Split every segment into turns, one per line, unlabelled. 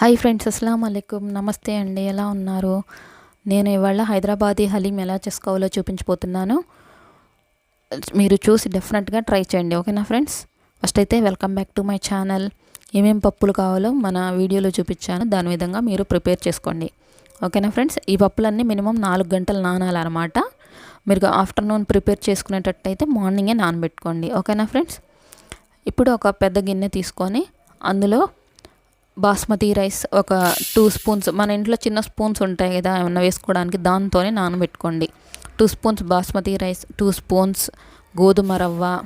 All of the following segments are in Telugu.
హాయ్ ఫ్రెండ్స్ అస్సలం అయికం నమస్తే అండి ఎలా ఉన్నారు? నేను ఇవాళ హైదరాబాదీ హలీం ఎలా చేసుకోవాలో చూపించబోతున్నాను. మీరు చూసి డెఫినెట్గా ట్రై చేయండి ఓకేనా ఫ్రెండ్స్? ఫస్ట్ అయితే welcome back to my channel. ఏమేం పప్పులు కావాలో మన వీడియోలో చూపించాను దాని విధంగా మీరు ప్రిపేర్ చేసుకోండి. ఓకేనా ఫ్రెండ్స్? ఈ పప్పులన్నీ మినిమం నాలుగు గంటలు నానాలన్నమాట. మీరు ఆఫ్టర్నూన్ ప్రిపేర్ చేసుకునేటట్టయితే మార్నింగే నానబెట్టుకోండి ఓకేనా ఫ్రెండ్స్? ఇప్పుడు ఒక పెద్ద గిన్నె తీసుకొని అందులో బాస్మతి రైస్ ఒక టూ స్పూన్స్ మన ఇంట్లో చిన్న స్పూన్స్ ఉంటాయి కదా ఏమన్నా వేసుకోవడానికి దాంతోనే నానబెట్టుకోండి. Two spoons basmati rice two spoons గోధుమ రవ్వ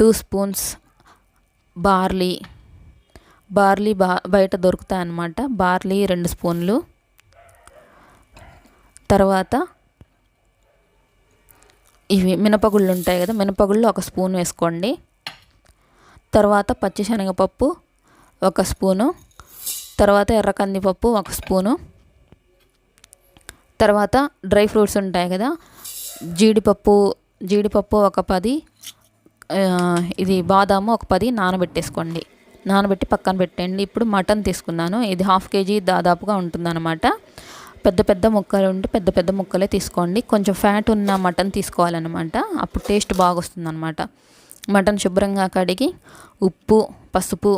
టూ స్పూన్స్ బార్లీ. బార్లీ బా బయట దొరుకుతాయి అన్నమాట బార్లీ రెండు స్పూన్లు. తర్వాత ఇవి మినపగుళ్ళు ఉంటాయి కదా మినపగుళ్ళు ఒక స్పూన్ వేసుకోండి. తర్వాత పచ్చిశనగపప్పు ఒక స్పూను. తర్వాత ఎర్ర కందిపప్పు ఒక స్పూను. తర్వాత డ్రై ఫ్రూట్స్ ఉంటాయి కదా జీడిపప్పు జీడిపప్పు ఒక పది ఇది బాదాము ఒక పది నానబెట్టేసుకోండి. నానబెట్టి పక్కన పెట్టండి. ఇప్పుడు మటన్ తీసుకున్నాను. ఇది హాఫ్ కేజీ దాదాపుగా ఉంటుందన్నమాట. పెద్ద పెద్ద ముక్కలు ఉంటే పెద్ద పెద్ద ముక్కలే తీసుకోండి. కొంచెం ఫ్యాట్ ఉన్న మటన్ తీసుకోవాలన్నమాట. అప్పుడు టేస్ట్ బాగా వస్తుందన్నమాట మటన్ శుభ్రంగా కడిగి ఉప్పు పసుపు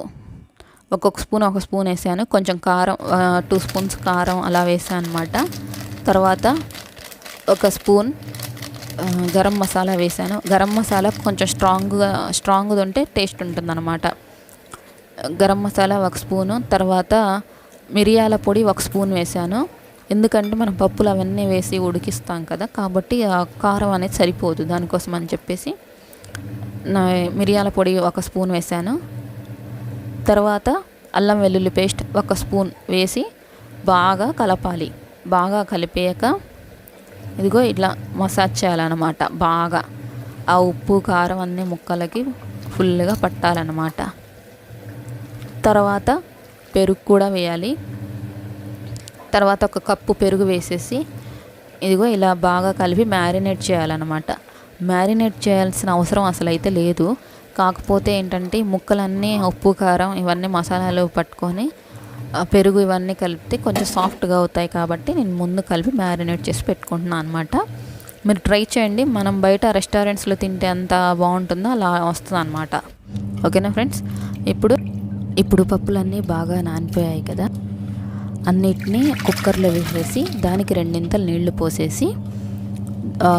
ఒక్కొక్క స్పూన్ ఒక స్పూన్ వేసాను. కొంచెం కారం టూ స్పూన్స్ కారం అలా వేసాను అనమాట తర్వాత ఒక స్పూన్ గరం మసాలా వేసాను. గరం మసాలా కొంచెం స్ట్రాంగ్గా స్ట్రాంగ్గా ఉంటే టేస్ట్ ఉంటుందన్నమాట. గరం మసాలా ఒక స్పూను తర్వాత మిరియాల పొడి ఒక స్పూన్ వేసాను. ఎందుకంటే మనం పప్పులు అవన్నీ వేసి ఉడికిస్తాం కదా కాబట్టి ఆ కారం అనేది సరిపోదు దానికోసం అని చెప్పేసి. నా మిరియాల పొడి ఒక స్పూన్ వేసాను. తర్వాత అల్లం వెల్లుల్లి పేస్ట్ ఒక స్పూన్ వేసి బాగా కలపాలి. బాగా కలిపాక ఇదిగో ఇట్లా మసాజ్ చేయాలన్నమాట. బాగా ఆ ఉప్పు కారం అన్ని ముక్కలకి ఫుల్గా పట్టాలన్నమాట. తర్వాత పెరుగు కూడా వేయాలి. తర్వాత ఒక కప్పు పెరుగు వేసేసి ఇదిగో ఇలా బాగా కలిపి మ్యారినేట్ చేయాలన్నమాట. మ్యారినేట్ చేయాల్సిన అవసరం అసలు అయితే లేదు. కాకపోతే ఏంటంటే ముక్కలన్నీ ఉప్పు కారం ఇవన్నీ మసాలాలు పట్టుకొని పెరుగు ఇవన్నీ కలిపితే కొంచెం సాఫ్ట్గా అవుతాయి కాబట్టి నేను ముందు కలిపి మ్యారినేట్ చేసి పెట్టుకుంటున్నాను అనమాట మీరు ట్రై చేయండి. మనం బయట రెస్టారెంట్స్లో తింటే అంత బాగుంటుందో అలా వస్తుంది అనమాట ఓకేనా ఫ్రెండ్స్? ఇప్పుడు ఇప్పుడు పప్పులన్నీ బాగా నానిపోయాయి కదా. అన్నిటినీ కుక్కర్లో వేసేసి దానికి రెండింతలు నీళ్ళు పోసేసి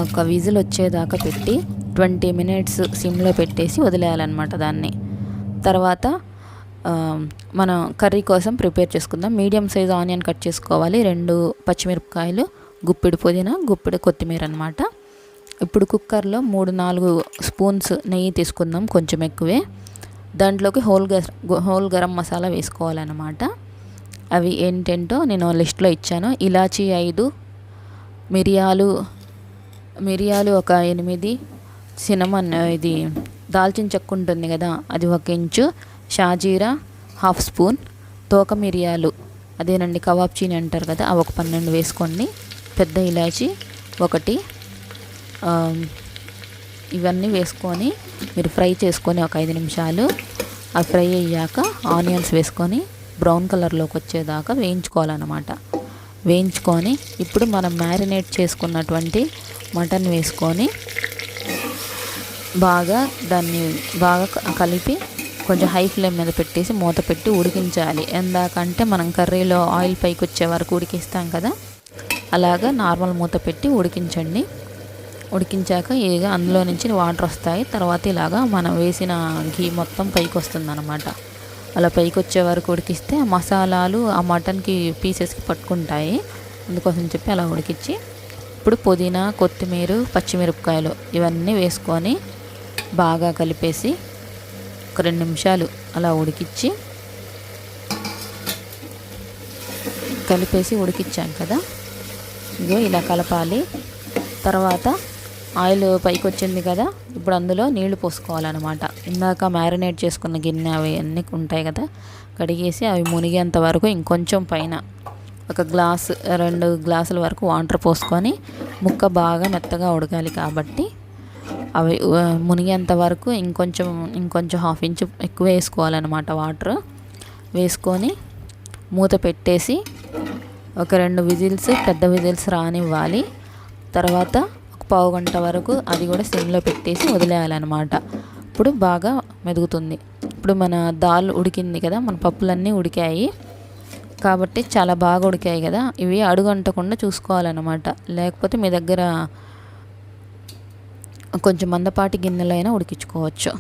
ఒక విజిల్ వచ్చేదాకా పెట్టి ట్వంటీ మినిట్స్ సిమ్లో పెట్టేసి వదిలేయాలన్నమాట దాన్ని. తర్వాత మనం కర్రీ కోసం ప్రిపేర్ చేసుకుందాం. మీడియం సైజ్ ఆనియన్ కట్ చేసుకోవాలి. రెండు పచ్చిమిరపకాయలు గుప్పిడి పుదీనా గుప్పిడి కొత్తిమీర అనమాట ఇప్పుడు కుక్కర్లో మూడు నాలుగు స్పూన్స్ నెయ్యి తీసుకుందాం కొంచెం ఎక్కువే. దాంట్లోకి హోల్ గర హోల్ గరం మసాలా వేసుకోవాలన్నమాట. అవి ఏంటంటో నేను లిస్ట్లో ఇచ్చాను. ఇలాచీ ఐదు మిరియాలు మిరియాలు ఒక ఎనిమిది సినమన్ ఇది దాల్చిన చెక్క ఉంటుంది కదా అది ఒక ఇంచు షాజీరా హాఫ్ స్పూన్ తోక మిరియాలు అదేనండి కవాబ్చీని అంటారు కదా అవి ఒక పన్నెండు వేసుకోండి. పెద్ద ఇలాచి ఒకటి ఇవన్నీ వేసుకొని మీరు ఫ్రై చేసుకొని ఒక ఐదు నిమిషాలు ఆ ఫ్రై అయ్యాక ఆనియన్స్ వేసుకొని బ్రౌన్ కలర్లోకి వచ్చేదాకా వేయించుకోవాలన్నమాట. వేయించుకొని ఇప్పుడు మనం మ్యారినేట్ చేసుకున్నటువంటి మటన్ వేసుకొని బాగా దాన్ని బాగా కలిపి కొంచెం హై ఫ్లేమ్ మీద పెట్టేసి మూత పెట్టి ఉడికించాలి. ఎందాకంటే మనం కర్రీలో ఆయిల్ పైకి వచ్చే వరకు ఉడికిస్తాం కదా? అలాగా నార్మల్ మూత పెట్టి ఉడికించండి. ఉడికించాక ఇక అందులో నుంచి వాటర్ వస్తాయి. తర్వాత ఇలాగా మనం వేసిన ఘీ మొత్తం పైకి వస్తుంది అనమాట అలా పైకి వచ్చే వరకు ఉడికిస్తే ఆ మసాలాలు ఆ మటన్కి పీసెస్కి పట్టుకుంటాయి. అందుకోసం చెప్పి అలా ఉడికించి ఇప్పుడు పుదీనా కొత్తిమీర పచ్చిమిరపకాయలు ఇవన్నీ వేసుకొని బాగా కలిపేసి ఒక రెండు నిమిషాలు అలా ఉడికిచ్చి కలిపేసి ఉడికిచ్చాం కదా. ఇగో ఇలా కలపాలి. తర్వాత ఆయిల్ పైకి వచ్చింది కదా. ఇప్పుడు అందులో నీళ్ళు పోసుకోవాలన్నమాట. ఇందాక మ్యారినేట్ చేసుకున్న గిన్నె అవి అన్నీ ఉంటాయి కదా. కడిగేసి అవి మునిగేంత వరకు ఇంకొంచెం పైన ఒక గ్లాస్ రెండు గ్లాసుల వరకు వాటర్ పోసుకొని ముక్క బాగా మెత్తగా ఉడకాలి కాబట్టి అవి మునిగేంత వరకు ఇంకొంచెం ఇంకొంచెం హాఫ్ ఇంచ్ ఎక్కువ వేసుకోవాలన్నమాట వాటర్. వేసుకొని మూత పెట్టేసి ఒక రెండు విజిల్స్ పెద్ద విజిల్స్ రానివ్వాలి. తర్వాత ఒక పావు గంట వరకు అది కూడా సిమ్లో పెట్టేసి వదిలేయాలన్నమాట. ఇప్పుడు బాగా మెదుగుతుంది. ఇప్పుడు మన దాల్ ఉడికింది కదా మన పప్పులన్నీ ఉడికాయి. కాబట్టి చాలా బాగా ఉడికాయి కదా ఇవి అడుగంటకుండా చూసుకోవాలన్నమాట. లేకపోతే మీ దగ్గర కొంచెం మందపాటి గిన్నెలో అయినా ఉడికించుకోవచ్చు.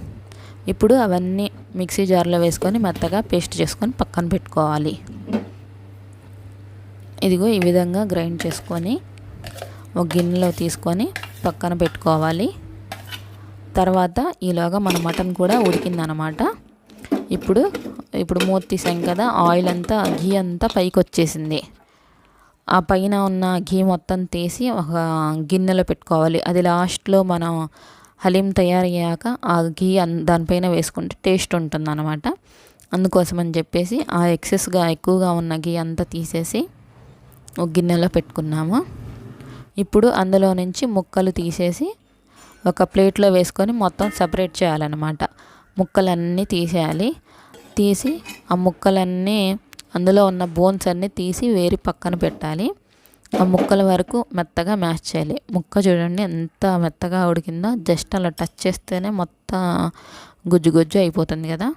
ఇప్పుడు అవన్నీ మిక్సీ జార్లో వేసుకొని మెత్తగా పేస్ట్ చేసుకొని పక్కన పెట్టుకోవాలి. ఇదిగో ఈ విధంగా గ్రైండ్ చేసుకొని ఒక గిన్నెలో తీసుకొని పక్కన పెట్టుకోవాలి. తర్వాత ఈలోగా మన మటన్ కూడా ఉడికిందనమాట. ఇప్పుడు ఇప్పుడు మూత తీసాం కదా ఆయిల్ అంతా ఘీ అంతా పైకి వచ్చేసింది ఆ పైన ఉన్న ఘీ మొత్తం తీసి ఒక గిన్నెలో పెట్టుకోవాలి. అది లాస్ట్లో మనం హలీం తయారయ్యాక ఆ ఘీ దానిపైన వేసుకుంటే టేస్ట్ ఉంటుంది అనమాట అందుకోసం అని చెప్పేసి ఆ ఎక్సెస్గా ఎక్కువగా ఉన్న ఘీ అంతా తీసేసి ఒక గిన్నెలో పెట్టుకున్నాము. ఇప్పుడు అందులో నుంచి ముక్కలు తీసేసి ఒక ప్లేట్లో వేసుకొని మొత్తం సపరేట్ చేయాలన్నమాట. ముక్కలన్నీ తీసేయాలి. తీసి ఆ ముక్కలన్నీ అందులో ఉన్న బోన్స్ అన్నీ తీసి వేరి పక్కన పెట్టాలి. ఆ ముక్కల వరకు మెత్తగా మ్యాష్ చేయాలి. ముక్క చూడండి ఎంత మెత్తగా ఉడికిందో. జస్ట్ అలా టచ్ చేస్తేనే మొత్తం గుజ్జు గుజ్జు అయిపోతుంది కదా.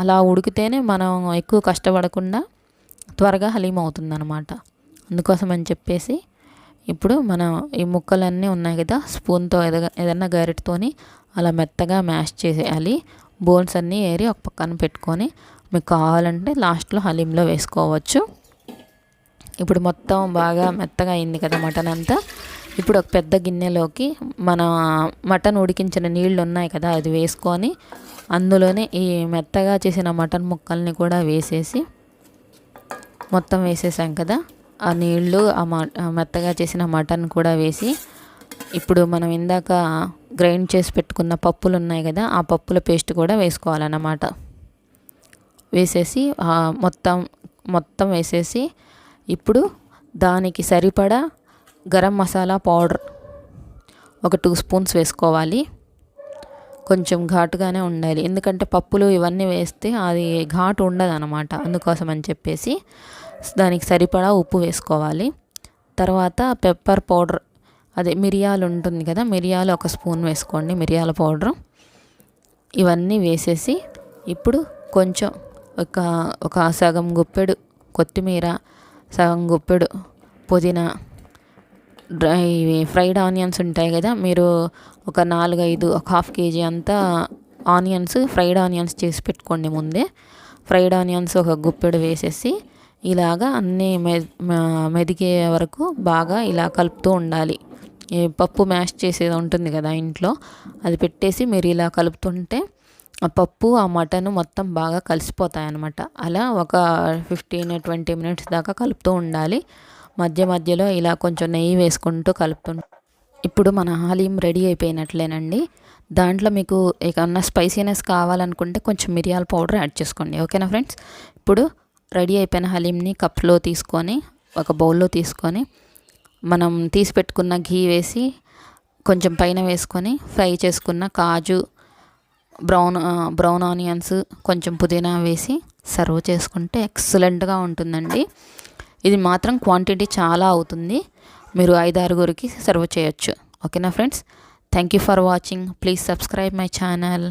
అలా ఉడికితేనే మనం ఎక్కువ కష్టపడకుండా త్వరగా హలీం అవుతుంది అనమాట అందుకోసం అని చెప్పేసి ఇప్పుడు మనం ఈ ముక్కలన్నీ ఉన్నాయి కదా స్పూన్తో ఏదైనా గరిటతోని అలా మెత్తగా మ్యాష్ చేసేయాలి. బోన్స్ అన్నీ ఏరి ఒక పక్కన పెట్టుకొని మీకు కావాలంటే లాస్ట్లో హలీంలో వేసుకోవచ్చు. ఇప్పుడు మొత్తం బాగా మెత్తగా అయింది కదా మటన్ అంతా. ఇప్పుడు ఒక పెద్ద గిన్నెలోకి మన మటన్ ఉడికించిన నీళ్ళు ఉన్నాయి కదా అది వేసుకొని అందులోనే ఈ మెత్తగా చేసిన మటన్ ముక్కల్ని కూడా వేసేసి మొత్తం వేసేసాం కదా. ఆ నీళ్ళు ఆ మెత్తగా చేసిన మటన్ కూడా వేసి ఇప్పుడు మనం ఇందాక గ్రైండ్ చేసి పెట్టుకున్న పప్పులు ఉన్నాయి కదా ఆ పప్పుల పేస్ట్ కూడా వేసుకోవాలన్నమాట. వేసేసి మొత్తం మొత్తం వేసేసి ఇప్పుడు దానికి సరిపడా గరం మసాలా పౌడర్ ఒక టూ స్పూన్స్ వేసుకోవాలి. కొంచెం ఘాటుగానే ఉండాలి. ఎందుకంటే పప్పులు ఇవన్నీ వేస్తే అది ఘాటు ఉండదు అనమాట అందుకోసం అని చెప్పేసి దానికి సరిపడా ఉప్పు వేసుకోవాలి. తర్వాత పెప్పర్ పౌడర్ అదే మిరియాలు ఉంటుంది కదా మిరియాలు ఒక స్పూన్ వేసుకోండి మిరియాల పౌడర్. ఇవన్నీ వేసేసి ఇప్పుడు కొంచెం ఒక ఒక సగం గుప్పెడు కొత్తిమీర సగం గుప్పెడు పుదీనా డ్రై ఫ్రైడ్ ఆనియన్స్ ఉంటాయి కదా మీరు ఒక నాలుగైదు ఒక హాఫ్ కేజీ అంతా ఆనియన్స్ ఫ్రైడ్ ఆనియన్స్ చేసి పెట్టుకోండి ముందే. ఫ్రైడ్ ఆనియన్స్ ఒక గుప్పెడు వేసేసి ఇలాగా అన్నీ మె మెదిగే వరకు బాగా ఇలా కలుపుతూ ఉండాలి. పప్పు మ్యాష్ చేసేది ఉంటుంది కదా ఇంట్లో అది పెట్టేసి మీరు ఇలా కలుపుతుంటే ఆ పప్పు ఆ మటన్ మొత్తం బాగా కలిసిపోతాయి అన్నమాట అలా ఒక ఫిఫ్టీన్ ట్వంటీ మినిట్స్ దాకా కలుపుతూ ఉండాలి. మధ్య మధ్యలో ఇలా కొంచెం నెయ్యి వేసుకుంటూ కలుపుతూ ఇప్పుడు మన హాలీం రెడీ అయిపోయినట్లేనండి. దాంట్లో మీకు ఏమన్నా స్పైసీనెస్ కావాలనుకుంటే కొంచెం మిరియాల పౌడర్ యాడ్ చేసుకోండి. ఓకేనా ఫ్రెండ్స్? ఇప్పుడు రెడీ అయిపోయిన హలీంని కప్లో తీసుకొని ఒక బౌల్లో తీసుకొని మనం తీసి పెట్టుకున్న ఘీ వేసి కొంచెం పైన వేసుకొని ఫ్రై చేసుకున్న కాజు బ్రౌన్ బ్రౌన్ ఆనియన్స్ కొంచెం పుదీనా వేసి సర్వ్ చేసుకుంటే ఎక్సలెంట్గా ఉంటుందండి. ఇది మాత్రం క్వాంటిటీ చాలా అవుతుంది. మీరు ఐదారుగురికి సర్వ్ చేయొచ్చు. ఓకేనా friends? Thank you for watching. Please subscribe my channel.